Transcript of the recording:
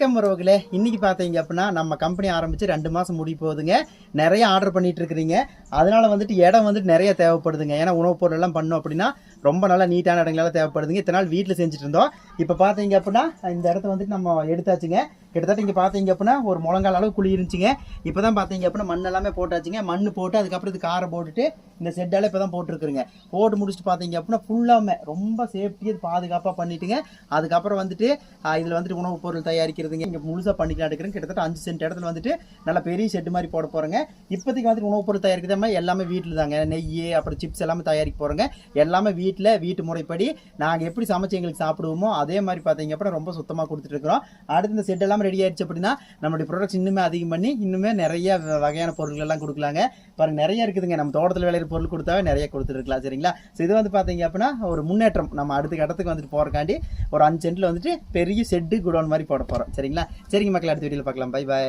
வணக்கம் உறவுகளே. இன்னைக்கு பார்த்தீங்க அப்படின்னா நம்ம கம்பெனி ஆரம்பிச்சு ரெண்டு மாதம் முடி போகுதுங்க. நிறைய ஆர்டர் பண்ணிட்டு இருக்கிறீங்க. அதனால வந்துட்டு இடம் வந்துட்டு நிறைய தேவைப்படுதுங்க. ஏன்னா உணவுப் பொருள் எல்லாம் பண்ணோம் அப்படின்னா ரொம்ப நல்லா நீட்டான இடங்களெல்லாம் தேவைப்படுதுங்க. இத்தனை நாள் வீட்டில் செஞ்சுட்டு இருந்தோம். இப்போ பார்த்தீங்க அப்படின்னா இந்த இடத்த வந்துட்டு நம்ம எடுத்தாச்சுங்க. கிட்டத்தட்ட இங்கே பார்த்தீங்க அப்படின்னா ஒரு முழங்கால் அளவு குழி இருந்துச்சுங்க. இப்போ தான் பார்த்தீங்க அப்படின்னா மண் எல்லாமே போட்டாச்சுங்க. மண் போட்டு அதுக்கப்புறம் இது காரை போட்டுட்டு இந்த செட்டால் இப்போ தான் போட்டிருக்குறேங்க. போட்டு முடிச்சுட்டு பார்த்தீங்க அப்படின்னா ஃபுல்லாமே ரொம்ப சேஃப்டியாக பாதுகாப்பாக பண்ணிட்டுங்க. அதுக்கப்புறம் வந்துட்டு இதில் வந்துட்டு உணவுப் பொருள் தயாரிக்கிறதுங்க. இங்கே முழுசாக பண்ணிக்கலாம் எடுக்கிறேன். கிட்டத்தட்ட அஞ்சு சென்ட் இடத்துல வந்துட்டு நல்ல பெரிய செட்டு மாதிரி போட போகிறேங்க இப்போதைக்கு வந்துட்டு உணவுப் பொருள் தயாரிக்கிறது எல்லாமே வீட்டில் தாங்க. நெய் அப்புறம் சிப்ஸ் எல்லாமே தயாரிக்க போகிறோங்க எல்லாமே வீட்டில் வீட்டு முறைப்படி நாங்கள் எப்படி சமைச்சு எங்களுக்கு சாப்பிடுவோமோ அதே மாதிரி பார்த்தீங்க அப்படின்னா ரொம்ப சுத்தமாக கொடுத்துட்டு இருக்கிறோம். அடுத்து இந்த செட் எல்லாம் ரெடி ஆயிடுச்சு அப்படின்னா நம்மளுடைய ப்ராடக்ட்ஸ் இன்னுமே அதிகம் பண்ணி இன்னுமே நிறைய வ- வகையான பொருட்கள் எல்லாம் கொடுக்கலாங்க. பாருங்க நிறைய இருக்குதுங்க. நம்ம தோட்டத்தில் விளையிற பொருள் கொடுத்தாவே நிறைய கொடுத்துருக்கலாம் சரிங்களா? ஸோ இது வந்து பார்த்தீங்க அப்படின்னா ஒரு முன்னேற்றம். நம்ம அடுத்த கட்டத்துக்கு வந்துட்டு போகிறக்காண்டி ஒரு அஞ்சு சென்ட்டில் வந்துட்டு பெரிய செட்டு குடோன் மாதிரி போட போகிறோம் சரிங்களா? சரிங்க மக்கள் அடுத்த வீடியோவில் பார்க்கலாம். Bye bye